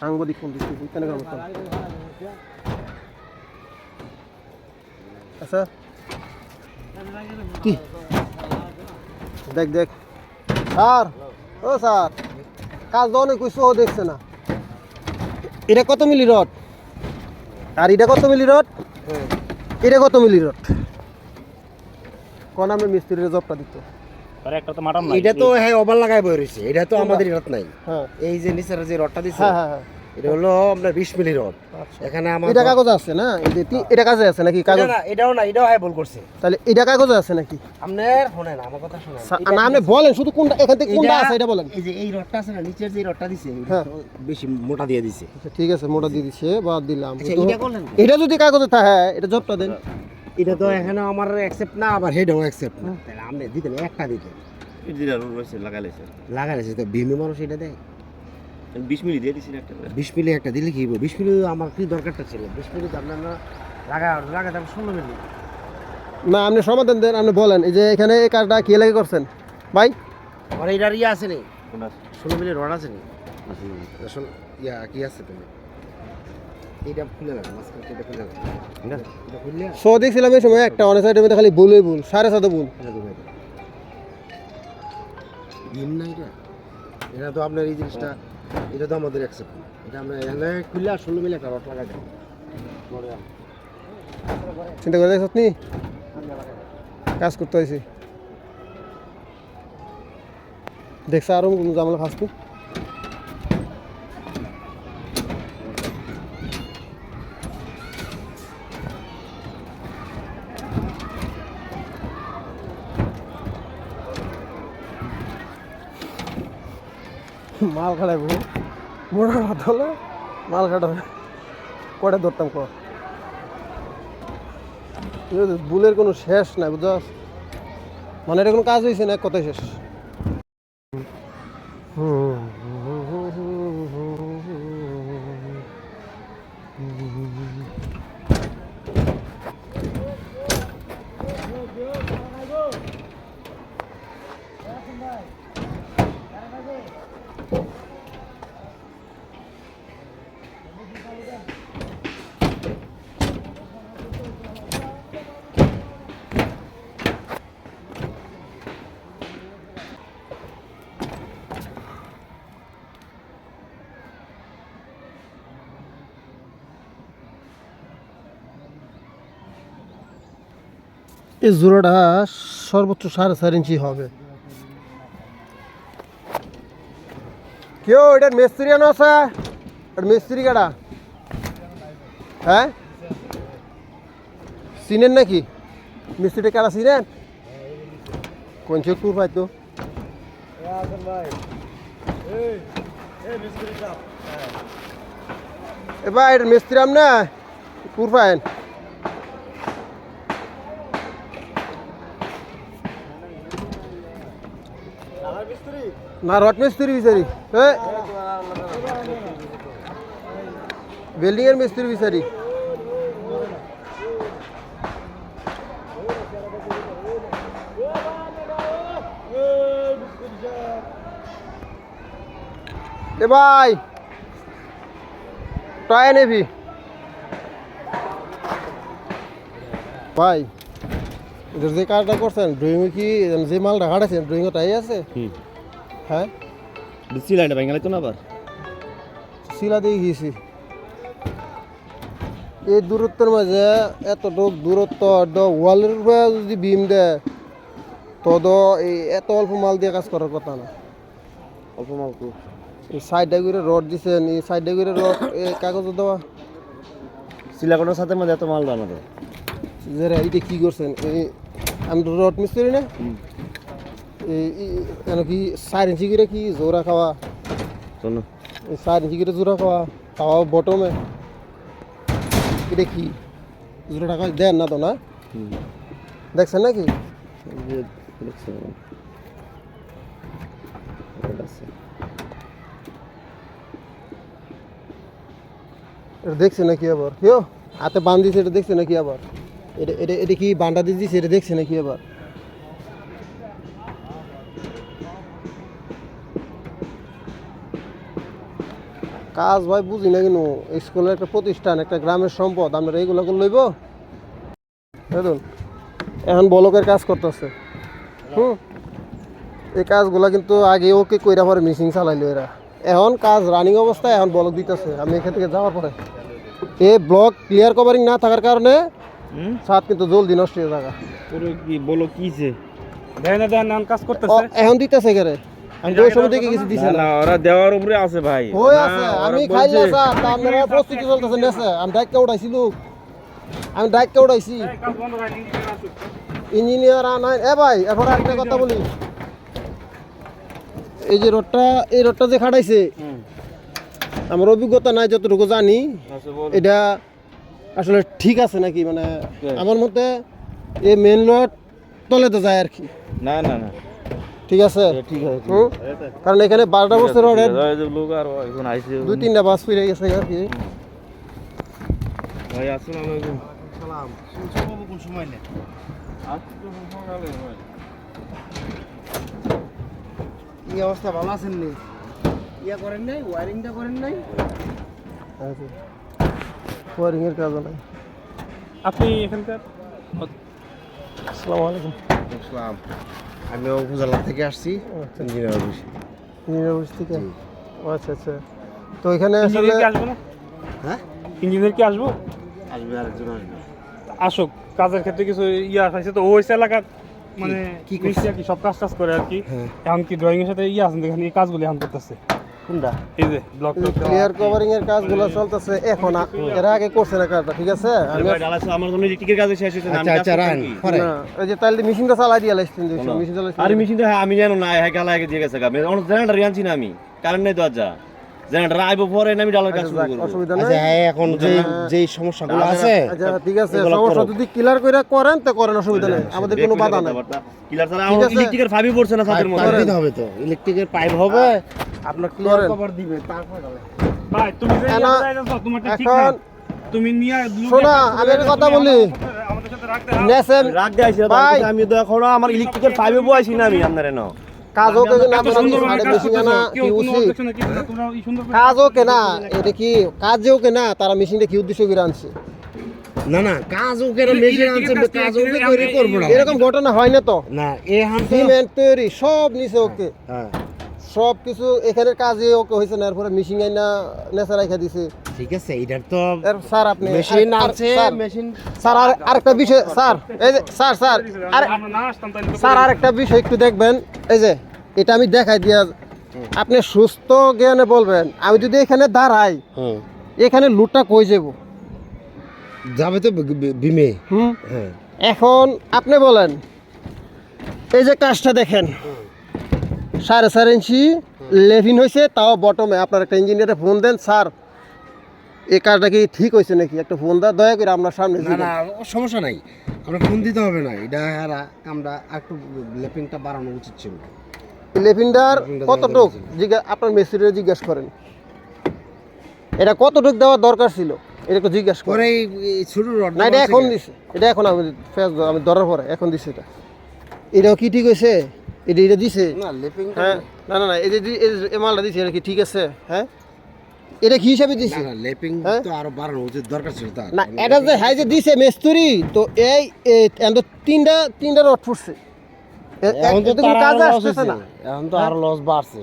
সাংবাদিক ফোন দিচ্ছি কেন কেন? আচ্ছা। কি? দেখ দেখ। স্যার। ও স্যার। কাজ দাও না কিছু ও দেখছে না। এটা কত মিলি রড? আর এটা কত মিলি রড? এটা কত মিলি রড? কোন আমি মিস্ত্রির জবটা দিত। আরে একটা তো মাটাম এটা তো হ্যাঁ ওভার লাগাই বই রয়েছে। এটা তো আমাদের রড নাই। হ্যাঁ। এই যে নিচের যে রডটা দিছে হ্যাঁ হ্যাঁ। হ্যাঁ এটা হলো আপনার বিশ মিলি রড। আচ্ছা। এখানে আমার এটা কাগজ আছে না? এই যে এটা কাজে আছে নাকি? কাগজ না এটাও না এটাও হ্যাঁ ভুল করছে। তাহলে এটা কাগজে আছে নাকি? আপনার শোনেন আমার কথা শোনেন। না আপনি বলেন শুধু কোনটা এখান থেকে কোনটা আছে এটা বলেন। এই যে এই রডটা আছে না নিচের যে রডটা দিছে এটা হ্যাঁ। তো বেশি মোটা দিয়ে দিছে। আচ্ছা ঠিক আছে মোটা দিয়ে দিছে বাদ দিলাম। আচ্ছা এটা যদি কাগজে থাকে হ্যাঁ এটা জবটা দেন। এটা তো এখানে আমার অ্যাকসেপ্ট না আবার হেডও অ্যাকসেপ্ট না। তাহলে আপনি দিতেন একটা দিতেন রয়েছে লাগাইছে তো ভীমে মানুষ এটা দেয়। বিশ মিনিট দিয়ে দিছি একটা বিশ মিলি একটা দিলে কি হবে বিশ মিলি আমার কি দরকারটা ছিল? বিশ মিলি তো আপনার না লাগা লাগাতে আমি ষোলো মিলি। না আপনি সমাধান দেন আপনি বলেন এই যে এখানে এই কাজটা কে লাগে করছেন? ভাই? আমার এটার ইয়ে আছে নি। কোন ষোলো মিলি রড আছে নি। আসল ইয়া কি আছে তুমি শো দেখছিলাম এই সময় একটা অনেক সাইডের মধ্যে খালি ভুলই ভুল সাড়ে সাথে এটা না এটা এটা তো আপনার এই জিনিসটা এটা তো আমাদের অ্যাকসেপ্ট এটা আমরা এখানে খুললে আর ষোলো মিলি একটা রড লাগা যায় চিন্তা করে দেখছ নি কাজ করতে হয়েছে। দেখছ আরও কোনো জামালা ফাঁসনি মাল খাড়াইব মোড়া ভাত হলে মাল খাটাবে কটা ধরতাম কর বুলের কোনো শেষ নাই বুঝছস মানে এটা কোনো কাজ হয়েছে না কথাই শেষ এই জোড়াটা সর্বোচ্চ সাড়ে চার ইঞ্চি হবে। কেউ এটার মিস্ত্রি আনো আছে? মিস্ত্রি কাটা হ্যাঁ? চিনেন নাকি? মিস্ত্রিটা কাটা চিনেন? কোন কুর পাইতো? এবার এটা মিস্ত্রি আম না কুর পাইন। না রট মিস্ত্রি বিচারি বিল্ডিং এর মিস্ত্রি বিচারি এ ভাই টয় নেবি ভাই এদের যে কাজটা করছেন ড্রয়িং কি যে মালটা হাঁটাছেন ড্রয়িং তাই আছে হুম হ্যাঁ? দিছি লাইনটা ভেঙে তো না আবার? শিলা দিয়ে গিয়েছি। এই দূরত্বের মাঝে এতটুক দূরত্ব ওয়ালের উপরে যদি বিম দেয় তো দ এই এত অল্প মাল দিয়ে কাজ করার কথা না। অল্প মাল এই সাইডে করে রড দিছেন এই সাইডে করে রড এই কাগজ দেওয়া। সিলাকোটার সাথে মধ্যে এত মাল বানাতে যে রে, এইটা কি করছেন? এই আমি তো রড মিস্ত্রি না? কেন কি চার ইঞ্চি করে কি জোড়া খাওয়া শোনো এই চার ইঞ্চি করে জোড়া খাওয়া খাওয়া বটমে এটা কি জোড়া টাকা দেন না তো না হুম দেখছেন নাকি এই যে দেখছ এটা আছে এটা দেখছে নাকি আবার কেউ হাতে বান দিছে এটা দেখছে নাকি আবার এটা এটা এটা কি বান্ডা দিয়ে দিছে এটা দেখছে নাকি আবার কাজ ভাই বুঝি না কিন্তু স্কুলের একটা প্রতিষ্ঠান একটা গ্রামের সম্পদ আমরা এইগুলো করে লইব? দেখুন এখন বলকের কাজ করতেছে। হুম? এই কাজগুলো কিন্তু আগে ওকে কইরা পরে মিশিং চালাইলো এরা। এখন কাজ রানিং অবস্থায় এখন বলক দিতেছে। আমি এখান থেকে যাওয়ার পরে। এই ব্লক ক্লিয়ার কভারিং না থাকার কারণে ছাদ কিন্তু জলদি নষ্ট হয়ে থাকা কি বলো করতেছে। এখন দিতেছে গেরে আমি তো ওই সময় দেখে কিছু দিছে না। না না ওরা দেওয়ার উপরে আছে ভাই। আছে আমি বলছে- খাইলে স্যার তা আপনারা প্রস্তুতি চলতেছে নেছে আমি ডাইককে উঠাইছি লোক আমি ডাইককে উঠাইছি। এই কাজ বন্ধ করে ইঞ্জিনিয়ার আনাই এ ভাই এখন আরেকটা কথা বলি। এই যে রোডটা এই রোডটা যে খাটাইছে। আমার অভিজ্ঞতা নাই যতটুকু জানি। আচ্ছা, এটা আসলে ঠিক আছে নাকি? মানে? আমার মতে এই মেন রোড তলে তো যায় আর কি। না না না। ঠিক আছে? হুম? আছে। কারণ এখানে বারোটা বছর রোডের ভাই, যে লোক আর এখন দুই তিনটা বাস ফিরে গেছে আর কি। ভাই আসসালামু আলাইকুম। সালাম শুনছো কোন সময় নেই কি অবস্থা? ভালো আছেন নি? ইয়া করেন নাই? ওয়ারিংটা করেন নাই? ওয়ারিং এর কাজ নাই। আপনি এখানকার? আসসালামু আলাইকুম। আসসালাম। আমি উপজেলা থেকে আসছি আচ্ছা। ইঞ্জিনিয়ার অফিসে। ইঞ্জিনিয়ার অফিস থেকে? ও আচ্ছা আচ্ছা। তো এখানে আসলে কি আসব না? হ্যাঁ? ইঞ্জিনিয়ার কি আসব? আসবে আরেকজন আসবে। আসুক কাজের ক্ষেত্রে কিছু ইয়ে আছে তো ওই এলাকার মানে কি কি করছে? আর কি সব কাজ টাজ করে আর কি। হ্যাঁ। এখন কি ড্রয়িং এর সাথে ইয়ে আছেন এখানে এই কাজগুলি এখন করতেছে। কোনটা? এই যে ব্লক ক্লিয়ার কভারিং এর কাজগুলো চলতেছে এখন এর আগে করছে না কাজটা ঠিক আছে? আমি আমার জন্য টিকের কাজ শেষ হইছে না, আচ্ছা আচ্ছা রান পরে। ওই যে তাহলে মেশিনটা চালাই দিয়া লাইছেন মেশিন চালাই আরে মেশিনটা আমি জানো না হ্যাঁ গালা আগে দিয়ে গেছে গা। অনেক আনছি না আমি। কারেন্ট নেই দরজা জেনারেটর আইবো পরে আমি ডালার কাজ শুরু করব। অসুবিধা আচ্ছা নাই। হ্যাঁ এখন যে যেই সমস্যাগুলো আছে আচ্ছা ঠিক আছে সমস্যা যদি ক্লিয়ার করে করেন তো করেন অসুবিধা নেই। আমাদের কোনো বাধা নাই। কিলার ছাড়া আমার ইলেকট্রিকের ফাইভই পড়ছে না ছাদের পাইপ মধ্যে দিতে হবে তো। ইলেকট্রিকের পাইপ হবে আপনার ক্লিয়ার কভার দিবে তারপরে ভাই তুমি যে না, যাইতেছো, ঠিক না। তুমি নিয়ে শোনা, আমি একটা কথা বলি। আমাদের সাথে রাখতে হবে। নেসেম রাগ আমি তো এখন আমার ইলেকট্রিকের ফাইভে বইছি না আমি আপনার এনো। কাজও কোনো কাজও কে না এটা কি কাজেও কে না তারা মেশিনটা কি উদ্দেশ্য করে আনছে? না না কাজ ওকে মেশিন আনছে কাজ ওকে করব না। এরকম ঘটনা হয় না তো? না এ হানতে সিমেন্ট তৈরি সব নিচে ওকে হ্যাঁ। সব কিছু এখানের কাজে ওকে হয়েছে না এরপরে মেশিন আইনা নেচা রাখা দিছে। ঠিক আছে এটার তো স্যার আপনি মেশিন আছে মেশিন স্যার আর আরেকটা বিষয় স্যার এই যে স্যার স্যার আর স্যার আরেকটা বিষয় একটু দেখবেন এই যে এটা আমি দেখাই দিয়া আপনি সুস্থ জ্ঞানে বলবেন আমি যদি এখানে দাঁড়াই এখানে লুটটা কই যাব? যাবে তো বিমে। হুম। হ্যাঁ। এখন আপনি বলেন এই যে কাজটা দেখেন সাড়ে চার ইঞ্চি লেভিন হয়েছে তাও বটমে আপনার একটা ইঞ্জিনিয়ারে ফোন দেন স্যার এই কাজটা কি ঠিক হয়েছে নাকি? একটা ফোন দেওয়া দয়া করে আপনার সামনে না না সমস্যা নাই। আমরা ফোন দিতে হবে না। এটা হারা কামটা একটু লেপিংটা বাড়ানো উচিত ছিল। লেভিনটা কতটুক জিজ্ঞা আপনার মেসিরে জিজ্ঞাসা করেন। এটা কতটুক দেওয়া দরকার ছিল? এটা একটু জিজ্ঞাসা এই রড না এটা এখন দিছে। এটা এখন আমি ফেস আমি ধরার পরে এখন দিছে এটা। এটাও কি ঠিক হয়েছে? এটা এটা দিছে? না লেপিং হ্যাঁ। না না না এই যে এই মালটা দিছে এটা কি ঠিক আছে? হ্যাঁ? এটা কি হিসাবে দিছে? লেপিং হ্যাঁ? তো আরও বাড়ানো উচিত দরকার ছিল তার। না এটা যে হাই যে দিছে মেস্তুরি তো এই তিনটা তিনটা রড এ- এখন তো কাজে আসতেছে না। এখন তো আরও লস বাড়ছে।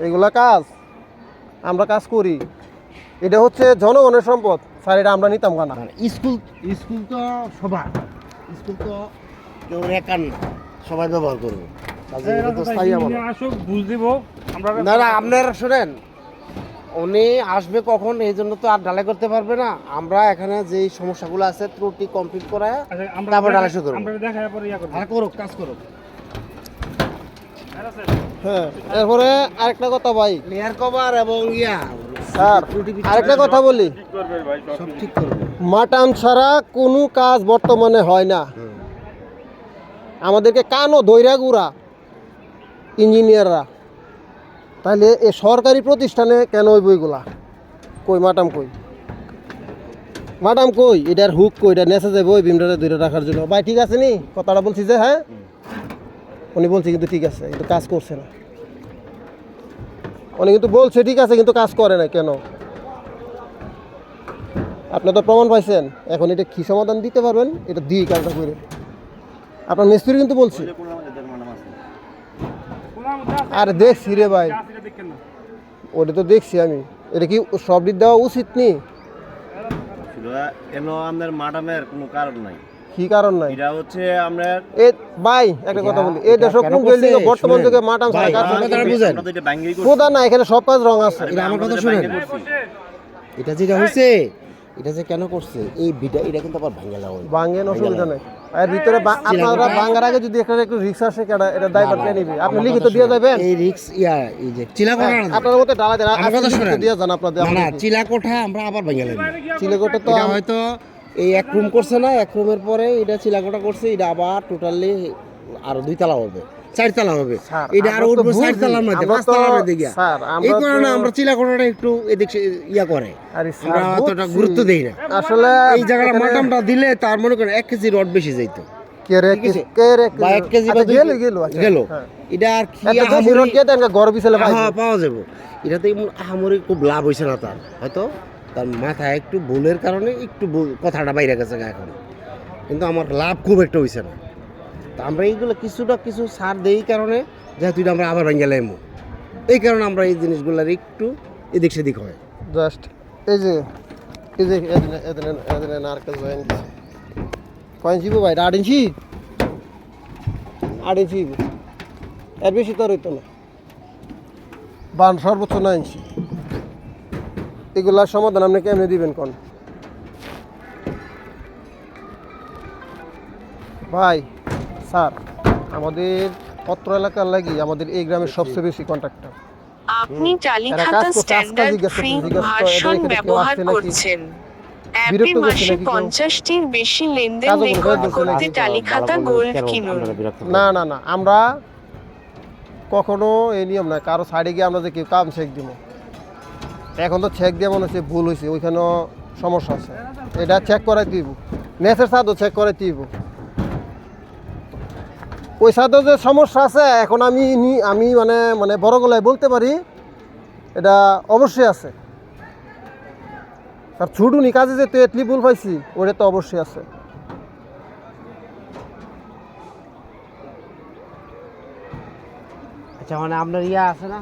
এগুলা কাজ আমরা কাজ করি। এটা হচ্ছে জনগণের সম্পদ। স্যার এটা আমরা নিতাম কানা? স্কুল স্কুল তো সবার। স্কুল তো কেউ সবাই ব্যবহার করবে। না না আপনারা শোনেন উনি আসবে কখন এই জন্য তো আর ঢালাই করতে পারবে না। আমরা এখানে যেই সমস্যাগুলো আছে ত্রুটি কমপ্লিট করায় আচ্ছা, তারপর ঢালাই শুরু করব। আমরা দেখায় পরে ইয়া করব। আর করুক কাজ করুক। হ্যাঁ এরপরে আরেকটা কথা ভাই। লেয়ার কভার এবং ইয়া। স্যার আরেকটা কথা বলি। সব ঠিক। করবে। মাটাম ছাড়া কোনো কাজ বর্তমানে হয় না। আমাদেরকে কানও দৈরা গুড়া। ইঞ্জিনিয়াররা। তাহলে এ সরকারি প্রতিষ্ঠানে কেন ওই বইগুলা কই মাটাম কই? মাটাম কই? এটার হুক কই? এটা নেচে যাবে ওই বিমটারে ধরে রাখার জন্য। ভাই, ঠিক আছে নি? কথাটা বলছি যে হ্যাঁ? উনি বলছে কিন্তু ঠিক আছে, কিন্তু কাজ করছে না। উনি কিন্তু বলছে ঠিক আছে, কিন্তু কাজ করে না, কেন? আপনি তো প্রমাণ পাইছেন। এখন এটা কি সমাধান দিতে পারবেন? এটা দিয়ে কাজটা করে। আপনার মিস্ত্রি কিন্তু বলছে। আর দেখছি রে ভাই। ওটা তো দেখছি আমি। এটা কি সব দিক দেওয়া উচিত নি? কেন আপনার মাডামের কোনো কারণ নাই? কি কারণ নাই? এটা হচ্ছে আমরা এ ভাই একটা কথা বলি। এই দেশ কেন বর্তমান যুগে মাটাম ছাড়া কাজ আমার না। বুঝেন। এখানে সব কাজ রং আছে। এটা আমার কথা শুনেন। এটা যেটা হয়েছে এটা যে কেন করছে এই বিটা এটা কিন্তু আবার ভাঙে লাগাই বাঙ্গেন অসুবিধা নাই। এর ভিতরে আপনারা ভাঙার আগে যদি এখানে একটু রিক্স আসে কেডা এটা ড্রাইভার কে নিবে। আপনি লিখিত দিয়ে যাবেন। এই রিক্স ইয়া এই যে চিলা কোঠা আপনার মতে ডালা দেন আমার কথা শুনেন। দিয়ে যান আপনাদের না, না চিলা কোঠা আমরা আবার ভাঙে লাগবে চিলেকোটে তো হয়তো এই এক রুম করছে না এক রুমের পরে এটা চিলাকোঠা করছে এটা আবার টোটালি আরও দুই তলা হবে। চার তলা হবে এটা আরও উঠবে চার বুঝি, তলার মধ্যে আমরা পাঁচ তো- তলার মধ্যে গিয়া। এই কারণে আমরা চিলাকোটাটা একটু এদিক ইয়া করে। আমরা অতটা গুরুত্ব দেই না। আসলে এই জায়গাটা মাটামটা দিলে তার মনে করেন এক কেজি রড বেশি যাইতো। এটা আর কি পাওয়া যাবে। এটাতে আহামরি খুব লাভ হয়েছে না তার। হয়তো তার মাথায় একটু ভুলের কারণে একটু কথাটা বাইরে গেছে এখন। কিন্তু আমার লাভ খুব একটা হয়েছে না। তা আমরা এইগুলো কিছুটা কিছু সার দেই কারণে, যেহেতু আমরা আবার ভেঙে লাইমু। এই কারণে আমরা এই জিনিসগুলোর একটু এদিক সেদিক হয়। জাস্ট এই যে এই যে নারকেল জয়েন কয় ইঞ্চি ভাই? আট ইঞ্চি? আট ইঞ্চি। এর বেশি তো আর হইতো না। বান সর্বোচ্চ নয় ইঞ্চি। এগুলার সমাধান আপনি কেমনে দিবেন কোন? ভাই স্যার আমাদের পত্র এলাকার লাগি আমাদের এই গ্রামের সবচেয়ে বেশি কন্ট্রাক্টর। আপনি টালিখাতা স্ট্যান্ডার্ড ফ্রি ভার্সন ব্যবহার করছেন। অ্যাপে মাসে? পঞ্চাশটির বেশি লেনদেন রেকর্ড করতে? টালিখাতা গোল্ড কিনুন। না না না আমরা কখনো এই নিয়ম না কারও সাইডে গিয়ে আমরা যে কেউ কাম চেক দিব। এখন তো চেক দিয়ে মনে হচ্ছে ভুল হয়েছে ওইখানেও সমস্যা আছে। এটা চেক করাই দিব। নেসের সাথেও চেক করাই দিব। ওই সাথেও যে সমস্যা আছে, এখন আমি আমি মানে মানে বড় গলায় বলতে পারি, এটা অবশ্যই আছে। আর ছুটুনি কাজে যে তেতলি ভুল পাইছি, ওটা তো অবশ্যই আছে। আচ্ছা মানে আপনার ইয়া আছে না?